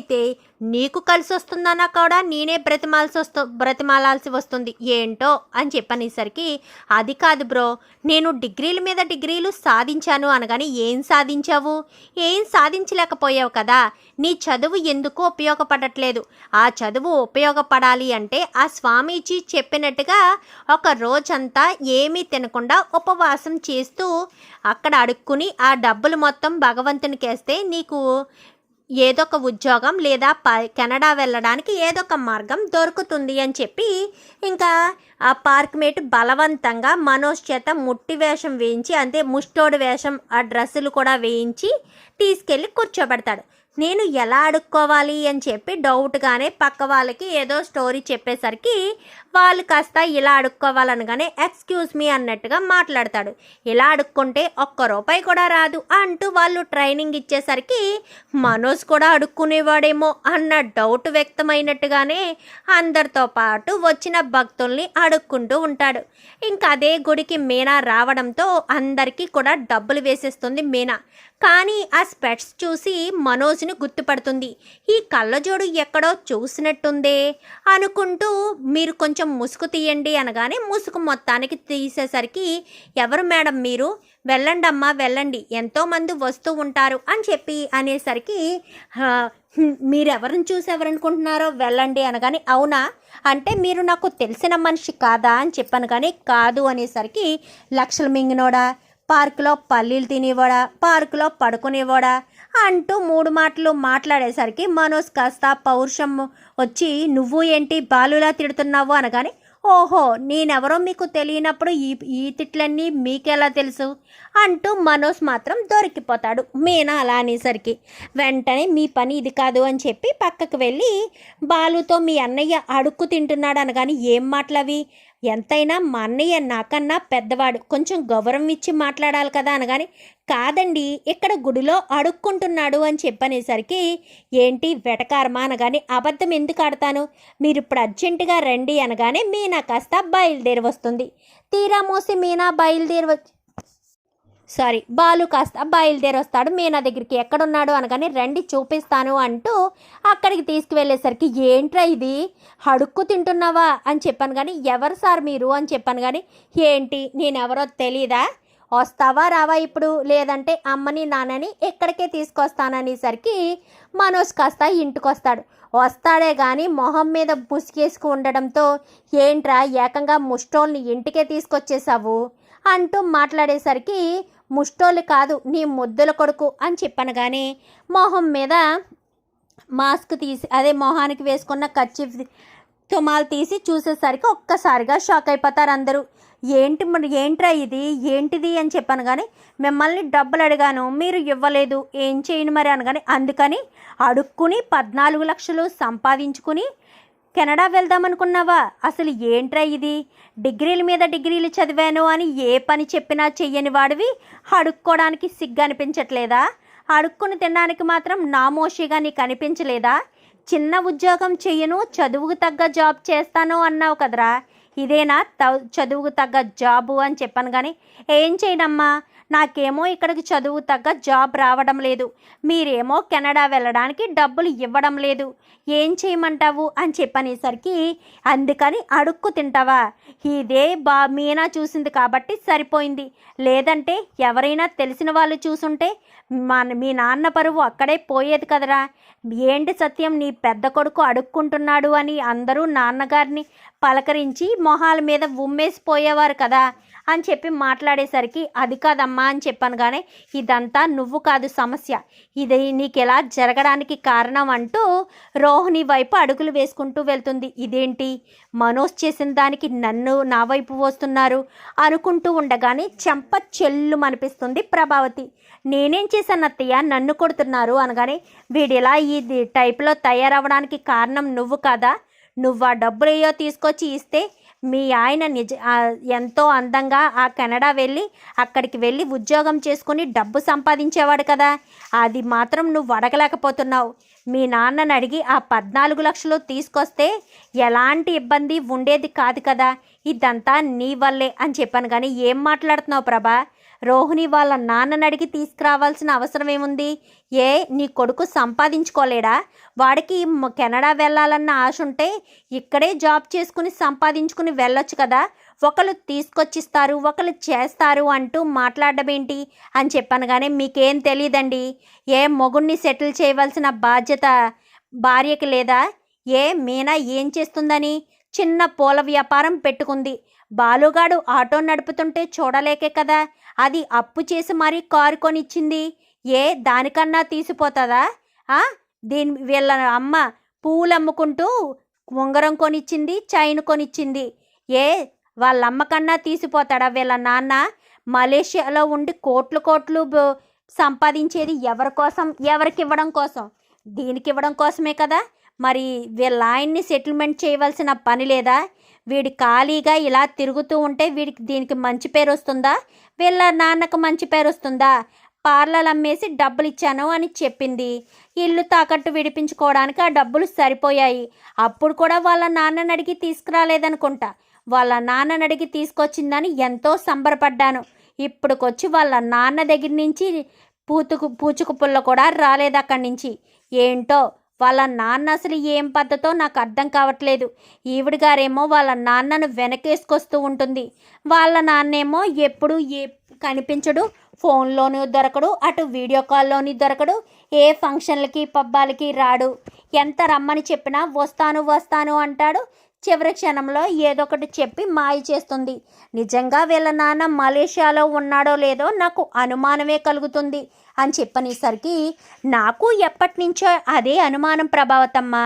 అయితే నీకు కలిసి వస్తుందన్నా కూడా? నేనే బ్రతిమాల్సి వస్తు బ్రతిమాలాల్సి వస్తుంది. ఏంటో? అని చెప్పనేసరికి అది కాదు బ్రో నేను డిగ్రీల మీద డిగ్రీలు సాధించాను అనగానే ఏం సాధించావు? ఏం సాధించలేకపోయావు కదా? నీ చదువు ఎందుకు ఉపయోగపడట్లేదు? ఆ చదువు ఉపయోగపడాలి అంటే ఆ స్వామీజీ చెప్పినట్టుగా ఒక రోజంతా ఏమీ తినకుండా ఉపవాసం చేస్తూ అక్కడ అడుక్కుని ఆ డబ్బులు మొత్తం భగవంతునికి వేస్తే నీకు ఏదో ఒక ఉద్యోగం లేదా ప కెనడా వెళ్ళడానికి ఏదో ఒక మార్గం దొరుకుతుంది అని చెప్పి ఇంకా ఆ పార్క్ మేట్ బలవంతంగా మనోజ్ చేత ముట్టి వేషం వేయించి అంతే ముష్టోడు వేషం ఆ డ్రెస్సులు కూడా వేయించి తీసుకెళ్ళి కూర్చోబెడతాడు. నేను ఎలా అడుక్కోవాలి అని చెప్పి డౌట్గానే పక్క వాళ్ళకి ఏదో స్టోరీ చెప్పేసరికి వాళ్ళు కాస్త ఇలా అడుక్కోవాలనగానే ఎక్స్క్యూజ్ మీ అన్నట్టుగా మాట్లాడతాడు. ఇలా అడుక్కుంటే ఒక్క రూపాయి కూడా రాదు అంటూ వాళ్ళు ట్రైనింగ్ ఇచ్చేసరికి మనోజ్ కూడా అడుక్కునేవాడేమో అన్న డౌట్ వ్యక్తమైనట్టుగానే అందరితో పాటు వచ్చిన భక్తుల్ని అడుక్కుంటూ ఉంటాడు. ఇంకా అదే గుడికి మీనా రావడంతో అందరికీ కూడా డబ్బులు వేసేస్తుంది మీనా. కానీ ఆ స్పెట్స్ చూసి మనోజ్ని గుర్తుపడుతుంది. ఈ కళ్ళజోడు ఎక్కడో చూసినట్టుందే అనుకుంటూ మీరు కొంచెం కొంచెం ముసుగు తీయండి అనగానే ముసుగు మొత్తానికి తీసేసరికి ఎవరు మేడం మీరు? వెళ్ళండమ్మా వెళ్ళండి. ఎంతోమంది వస్తూ ఉంటారు అని చెప్పి అనేసరికి మీరు ఎవరిని మీరెవరిని చూసి ఎవరనుకుంటున్నారో వెళ్ళండి అనగానే అవునా? అంటే మీరు నాకు తెలిసిన మనిషి కాదా? అని చెప్పాను కానీ కాదు అనేసరికి లక్షలు మింగినోడా? పార్కులో పల్లీలు తినివ్వడా పార్కులో పడుకునివ్వడా అంటూ మూడు మాటలు మాట్లాడేసరికి మనోజ్ కాస్త పౌరుషం వచ్చి నువ్వు ఏంటి బాలులా తిడుతున్నావు? అనగానే ఓహో నేనెవరో మీకు తెలియనప్పుడు ఈ ఈ తిట్లన్నీ మీకెలా తెలుసు? అంటూ మనోజ్ మాత్రం దొరికిపోతాడు. మీనా అలా అనేసరికి వెంటనే మీ పని ఇది కాదు అని చెప్పి పక్కకు వెళ్ళి బాలుతో మీ అన్నయ్య అడుక్కు తింటున్నాడు అనగాని ఏం మాటలవి? ఎంతైనా మా అన్నయ్య నాకన్నా పెద్దవాడు. కొంచెం గౌరవం ఇచ్చి మాట్లాడాలి కదా అనగాని కాదండి ఇక్కడ గుడిలో అడుక్కుంటున్నాడు అని చెప్పనేసరికి ఏంటి వెటకారమా? అనగానే అబద్ధం ఎందుకు ఆడతాను? మీరు ఇప్పుడు అర్జెంటుగా రండి అనగానే మీనా కాస్త బయలుదేరి వస్తుంది. తీరా మోసి మీనా బయలుదేరి వచ్చి సారీ బాలు కాస్త బయలుదేరి వస్తాడు మీనా దగ్గరికి ఎక్కడున్నాడు అనగానే రండి చూపిస్తాను అంటూ అక్కడికి తీసుకువెళ్ళేసరికి ఏంట్రా ఇది? అడుక్కు తింటున్నావా? అని చెప్పాను కానీ ఎవరు సార్ మీరు? అని చెప్పాను కానీ ఏంటి? నేనెవరో తెలీదా? వస్తావా రావా ఇప్పుడు? లేదంటే అమ్మని నాన్నని ఎక్కడికే తీసుకొస్తాననేసరికి మనోజ్ కాస్త ఇంటికొస్తాడు. వస్తాడే కానీ మొహం మీద ముసుగేసుకు ఉండడంతో ఏంట్రా ఏకంగా ముష్టోల్ని ఇంటికే తీసుకొచ్చేసావు అంటూ మాట్లాడేసరికి ముష్టోళ్ళు కాదు నీ ముద్దుల కొడుకు అని చెప్పాను కానీ మొహం మీద మాస్క్ తీసి అదే మొహానికి వేసుకున్న కచ్చి తుమాలు తీసి చూసేసరికి ఒక్కసారిగా షాక్ అయిపోతారు అందరూ. ఏంటి మరి ఏంట్రా ఇది? ఏంటిది అని చెప్పాను కానీ మిమ్మల్ని డబ్బులు అడిగాను మీరు ఇవ్వలేదు ఏం చేయను మరి అనగానే అందుకని అడుక్కుని పద్నాలుగు లక్షలు సంపాదించుకుని కెనడా వెళ్దామనుకున్నావా అసలు ఏంట్రా ఇది? డిగ్రీల మీద డిగ్రీలు చదివాను అని ఏ పని చెప్పినా చెయ్యని వాడివి? అడుక్కోవడానికి సిగ్గు అనిపించట్లేదా? అడుక్కుని తినడానికి మాత్రం నామోషిగా నీకు అనిపించలేదా? చిన్న ఉద్యోగం చెయ్యను చదువుకు తగ్గ జాబ్ చేస్తాను అన్నావు కదరా. ఇదేనా త- చదువుకు తగ్గ జాబు అని చెప్పాను కానీ ఏం చేయనమ్మా? నాకేమో ఇక్కడికి చదువు తగ్గ జాబ్ రావడం లేదు. మీరేమో కెనడా వెళ్ళడానికి డబ్బులు ఇవ్వడం లేదు. ఏం చేయమంటావు? అని చెప్పనేసరికి అందుకని అడుక్కు తింటావా? ఇదే బా మీనా చూసింది కాబట్టి సరిపోయింది. లేదంటే ఎవరైనా తెలిసిన వాళ్ళు చూసుంటే మన మీ నాన్న పరువు అక్కడే పోయేది కదరా. ఏంటి సత్యం? నీ పెద్ద కొడుకు అడుక్కుంటున్నాడు అని అందరూ నాన్నగారిని పలకరించి మొహాల మీద ఉమ్మేసిపోయేవారు కదా అని చెప్పి మాట్లాడేసరికి అది కాదమ్మా అని చెప్పాను కానీ ఇదంతా నువ్వు కాదు సమస్య. ఇది నీకు ఎలా జరగడానికి కారణం అంటూ రోహిణి వైపు అడుగులు వేసుకుంటూ వెళ్తుంది. ఇదేంటి? మనోజ్ చేసిన దానికి నన్ను నా వైపు వస్తున్నారు అనుకుంటూ ఉండగానే చెంప చెల్లు అనిపిస్తుంది ప్రభావతి. నేనేం చేశాను అత్తయ్య? నన్ను కొడుతున్నారు అనగానే వీడిలా ఈ టైప్లో తయారవడానికి కారణం నువ్వు కదా? నువ్వు ఆ డబ్బులు ఏయో తీసుకొచ్చి ఇస్తే మీ ఆయన నిజ ఎంతో అందంగా ఆ కెనడా వెళ్ళి అక్కడికి వెళ్ళి ఉద్యోగం చేసుకుని డబ్బు సంపాదించేవాడు కదా. అది మాత్రం నువ్వు అడగలేకపోతున్నావు. మీ నాన్నని అడిగి ఆ పద్నాలుగు లక్షలు తీసుకొస్తే ఎలాంటి ఇబ్బంది ఉండేది కాదు కదా. ఇదంతా నీ వల్లే అని చెప్పాను కానీ ఏం మాట్లాడుతున్నావు ప్రభా? రోహిణి వాళ్ళ నాన్నని అడిగి తీసుకురావాల్సిన అవసరం ఏముంది? ఏ నీ కొడుకు సంపాదించుకోలేడా? వాడికి కెనడా వెళ్ళాలన్న ఆశ ఉంటే ఇక్కడే జాబ్ చేసుకుని సంపాదించుకుని వెళ్ళొచ్చు కదా. ఒకళ్ళు తీసుకొచ్చిస్తారు ఒకళ్ళు చేస్తారు అంటూ మాట్లాడడం ఏంటి అని చెప్పాను కానీ మీకేం తెలియదండి ఏ మొగుణ్ణి సెటిల్ చేయవలసిన బాధ్యత భార్యకి లేదా? ఏ మీనా ఏం చేస్తుందని? చిన్న పూల వ్యాపారం పెట్టుకుంది. బాలుగాడు ఆటో నడుపుతుంటే చూడలేకే కదా. అది అప్పు చేసి మరీ కారు కొనిచ్చింది. ఏ దానికన్నా తీసిపోతుందా? ఆ? దీని వీళ్ళ అమ్మ పూలు అమ్ముకుంటూ ఉంగరం కొనిచ్చింది చైన్ కొనిచ్చింది. ఏ వాళ్ళ కన్నా తీసిపోతాడా వీళ్ళ నాన్న? మలేషియాలో ఉండి కోట్లు కోట్లు సంపాదించేది ఎవరి కోసం? ఎవరికి ఇవ్వడం కోసం? దీనికి ఇవ్వడం కోసమే కదా. మరి వీళ్ళ ఆయన్ని సెటిల్మెంట్ చేయవలసిన పని లేదా? వీడి ఖాళీగా ఇలా తిరుగుతూ ఉంటే వీడికి దీనికి మంచి పేరు వస్తుందా? వీళ్ళ నాన్నకు మంచి పేరు వస్తుందా? పార్లర్ అమ్మేసి డబ్బులు ఇచ్చాను అని చెప్పింది. ఇల్లు తాకట్టు విడిపించుకోవడానికి ఆ డబ్బులు సరిపోయాయి. అప్పుడు కూడా వాళ్ళ నాన్నని అడిగి తీసుకురాలేదనుకుంటా. వాళ్ళ నాన్నని అడిగి తీసుకొచ్చిందని ఎంతో సంబరపడ్డాను. ఇప్పుడుకొచ్చి వాళ్ళ నాన్న దగ్గర నుంచి పూతుకు పూచుకు పుల్ల కూడా రాలేదు అక్కడి నుంచి. ఏంటో? వాళ్ళ నాన్న అసలు ఏం పద్ధతో నాకు అర్థం కావట్లేదు. ఈవిడ గారేమో వాళ్ళ నాన్నను వెనకేసుకొస్తూ ఉంటుంది. వాళ్ళ నాన్నేమో ఎప్పుడు ఏ కనిపించడు ఫోన్లోనూ దొరకడు అటు వీడియో కాల్లోని దొరకడు ఏ ఫంక్షన్లకి పబ్బాలకి రాడు. ఎంత రమ్మని చెప్పినా వస్తాను వస్తాను అంటాడు. చివరి క్షణంలో ఏదో ఒకటి చెప్పి మాయ చేస్తుంది. నిజంగా వీళ్ళ నాన్న మలేషియాలో ఉన్నాడో లేదో నాకు అనుమానమే కలుగుతుంది అని చెప్పనేసరికి నాకు ఎప్పటి నుంచో అదే అనుమానం ప్రభావతమ్మా.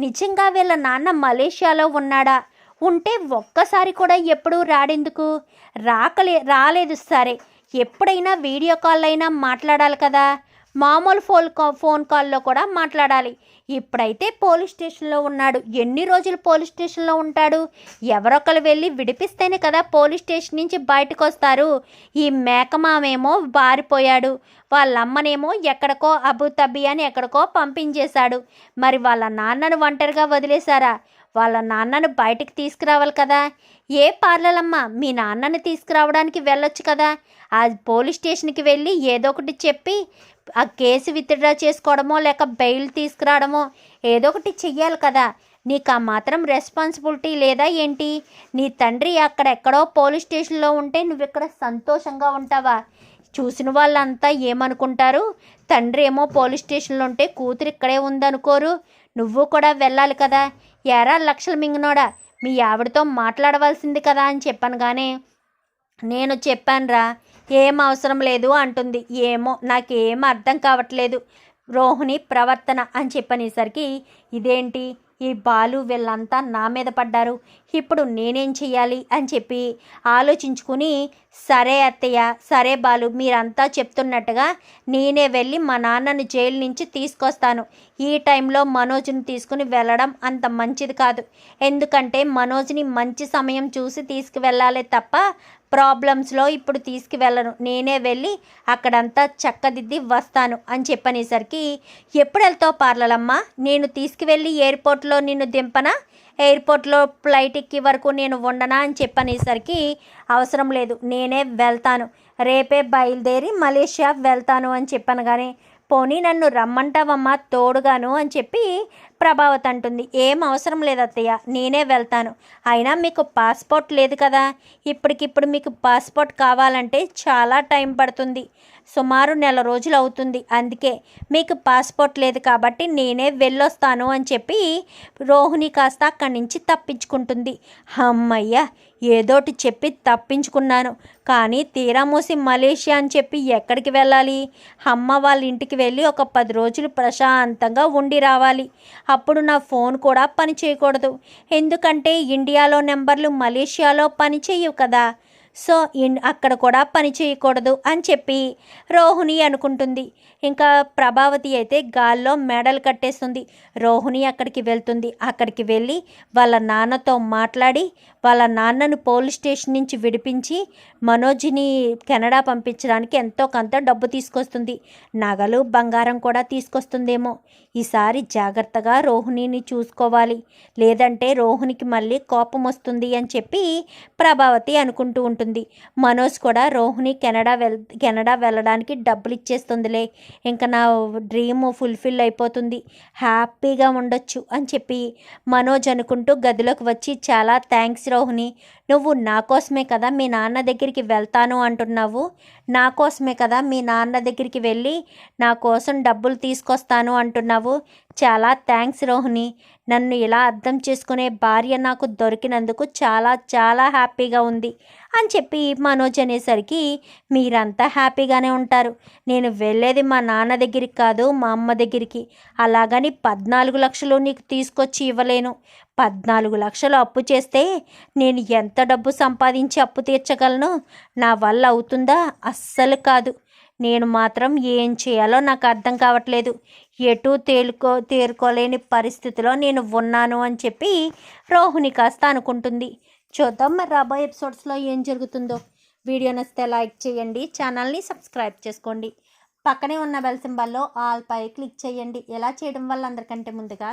నిజంగా వీళ్ళ నాన్న మలేషియాలో ఉన్నాడా? ఉంటే ఒక్కసారి కూడా ఎప్పుడూ రాడెందుకు? రాకలే రాలేదు సరే. ఎప్పుడైనా వీడియో కాల్ అయినా మాట్లాడాలి కదా? మామూలు ఫోన్ కా ఫోన్ కాల్లో కూడా మాట్లాడాలి. ఇప్పుడైతే పోలీస్ స్టేషన్లో ఉన్నాడు. ఎన్ని రోజులు పోలీస్ స్టేషన్లో ఉంటాడు? ఎవరొకరు వెళ్ళి విడిపిస్తేనే కదా పోలీస్ స్టేషన్ నుంచి బయటకు వస్తారు ఈ మేకమామేమో బారిపోయాడు. వాళ్ళ అమ్మనేమో ఎక్కడికో అబుతబి అని ఎక్కడికో పంపించేశాడు. మరి వాళ్ళ నాన్నను ఒంటరిగా వదిలేశారా? వాళ్ళ నాన్నను బయటికి తీసుకురావాలి కదా. ఏ పార్లలమ్మ? మీ నాన్నని తీసుకురావడానికి వెళ్ళొచ్చు కదా. ఆ పోలీస్ స్టేషన్కి వెళ్ళి ఏదో ఒకటి చెప్పి ఆ కేసు విత్డ్రా చేసుకోవడమో లేక బెయిల్ తీసుకురావడమో ఏదో ఒకటి చెయ్యాలి కదా. నీకు ఆ మాత్రం రెస్పాన్సిబిలిటీ లేదా ఏంటి? నీ తండ్రి అక్కడెక్కడో పోలీస్ స్టేషన్లో ఉంటే నువ్వు ఇక్కడ సంతోషంగా ఉంటావా? చూసిన వాళ్ళంతా ఏమనుకుంటారు? తండ్రి ఏమో పోలీస్ స్టేషన్లో ఉంటే కూతురు ఇక్కడే ఉందనుకోరు. నువ్వు కూడా వెళ్ళాలి కదా. ఏరా లక్షలు మింగనోడా? మీ ఆవిడతో మాట్లాడవలసింది కదా అని చెప్పాను కానీ నేను చెప్పానురా. ఏం అవసరం లేదు అంటుంది. ఏమో నాకేం అర్థం కావట్లేదు. రోహిణి ప్రవర్తన అని చెప్పనేసరికి ఇదేంటి? ఈ బాలు వీళ్ళంతా నా మీద పడ్డారు. ఇప్పుడు నేనేం చెయ్యాలి? అని చెప్పి ఆలోచించుకుని సరే అత్తయ్య సరే బాలు మీరంతా చెప్తున్నట్టుగా నేనే వెళ్ళి మా నాన్నను జైలు నుంచి తీసుకొస్తాను. ఈ టైంలో మనోజ్ని తీసుకుని వెళ్ళడం అంత మంచిది కాదు. ఎందుకంటే మనోజ్ని మంచి సమయం చూసి తీసుకువెళ్ళాలి తప్ప ప్రాబ్లమ్స్లో ఇప్పుడు తీసుకువెళ్ళను. నేనే వెళ్ళి అక్కడంతా చక్కదిద్ది వస్తాను అని చెప్పనేసరికి ఎప్పుడు వెళ్తావు పార్లలమ్మ? నేను తీసుకువెళ్ళి ఎయిర్పోర్ట్లో నిన్ను దింపనా? ఎయిర్పోర్ట్లో ఫ్లైట్ ఎక్కి వరకు నేను ఉండనా? అని చెప్పనేసరికి అవసరం లేదు నేనే వెళ్తాను. రేపే బయలుదేరి మలేషియా వెళ్తాను అని చెప్పాను కానీ పోనీ నన్ను రమ్మంటావమ్మా తోడుగాను అని చెప్పి ప్రభావత్ అంటుంది ఏం అవసరం లేదు అత్తయ్య నేనే వెళ్తాను. అయినా మీకు పాస్పోర్ట్ లేదు కదా. ఇప్పటికిప్పుడు మీకు పాస్పోర్ట్ కావాలంటే చాలా టైం పడుతుంది. సుమారు నెల రోజులు అవుతుంది. అందుకే మీకు పాస్పోర్ట్ లేదు కాబట్టి నేనే వెళ్ళొస్తాను అని చెప్పి రోహిణి కాస్త అక్కడి నుంచి తప్పించుకుంటుంది. అమ్మయ్య ఏదోటి చెప్పి తప్పించుకున్నాను. కానీ తీరా మూసి మలేషియా అని చెప్పి ఎక్కడికి వెళ్ళాలి? అమ్మ వాళ్ళ ఇంటికి వెళ్ళి ఒక పది రోజులు ప్రశాంతంగా ఉండి రావాలి. అప్పుడు నా ఫోన్ కూడా పని చేయకూడదు. ఎందుకంటే ఇండియాలో నెంబర్లు మలేషియాలో పని చేయవు కదా. సో ఇన్ అక్కడ కూడా పని చేయకూడదు అని చెప్పి రోహిణి అనుకుంటుంది. ఇంకా ప్రభావతి అయితే గాల్లో మెడలు కట్టేస్తుంది. రోహిణి అక్కడికి వెళ్తుంది. అక్కడికి వెళ్ళి వాళ్ళ నాన్నతో మాట్లాడి వాళ్ళ నాన్నను పోలీస్ స్టేషన్ నుంచి విడిపించి మనోజ్ని కెనడా పంపించడానికి ఎంతో కొంత డబ్బు తీసుకొస్తుంది. నగలు బంగారం కూడా తీసుకొస్తుందేమో. ఈసారి జాగ్రత్తగా రోహిణిని చూసుకోవాలి. లేదంటే రోహిణికి మళ్ళీ కోపం వస్తుంది అని చెప్పి ప్రభావతి అనుకుంటూ ఉంటుంది. మనోజ్ కూడా రోహిణి కెనడా వెల్ కెనడా వెళ్ళడానికి డబ్బులు ఇచ్చేస్తుందిలే. ఇంకా నా డ్రీమ్ ఫుల్ఫిల్ అయిపోతుంది. హ్యాపీగా ఉండొచ్చు అని చెప్పి మనోజ్ అనుకుంటూ గదిలోకి వచ్చి చాలా థ్యాంక్స్ రోహిణి. నువ్వు నా కోసమే కదా మీ నాన్న దగ్గరికి వెళ్తాను అంటున్నావు? నా కోసమే కదా మీ నాన్న దగ్గరికి వెళ్ళి నా కోసం డబ్బులు తీసుకొస్తాను అంటున్నావు? చాలా థ్యాంక్స్ రోహిణి. నన్ను ఇలా అర్థం చేసుకునే భార్య నాకు దొరికినందుకు చాలా చాలా హ్యాపీగా ఉంది అని చెప్పి మనోజ్ అనేసరికి మీరంతా హ్యాపీగానే ఉంటారు. నేను వెళ్ళేది మా నాన్న దగ్గరికి కాదు మా అమ్మ దగ్గరికి. అలాగని పద్నాలుగు లక్షలు నీకు తీసుకొచ్చి ఇవ్వలేను. పద్నాలుగు లక్షలు అప్పు చేస్తే నేను ఎంత డబ్బు సంపాదించి అప్పు తీర్చగలను? నా వల్ల అవుతుందా? అస్సలు కాదు. నేను మాత్రం ఏం చేయాలో నాకు అర్థం కావట్లేదు. ఎటు తేలుకో తేరుకోలేని పరిస్థితిలో నేను ఉన్నాను అని చెప్పి రోహిణి కాస్త అనుకుంటుంది. చూద్దాం మరి రాబోయే ఎపిసోడ్స్లో ఏం జరుగుతుందో. వీడియో నచ్చితే లైక్ చేయండి ఛానల్ని సబ్స్క్రైబ్ చేసుకోండి. పక్కనే ఉన్న బెల్ సింబల్లో ఆల్ పై క్లిక్ చేయండి. ఎలా చేయడం వల్ల అందరికంటే ముందుగా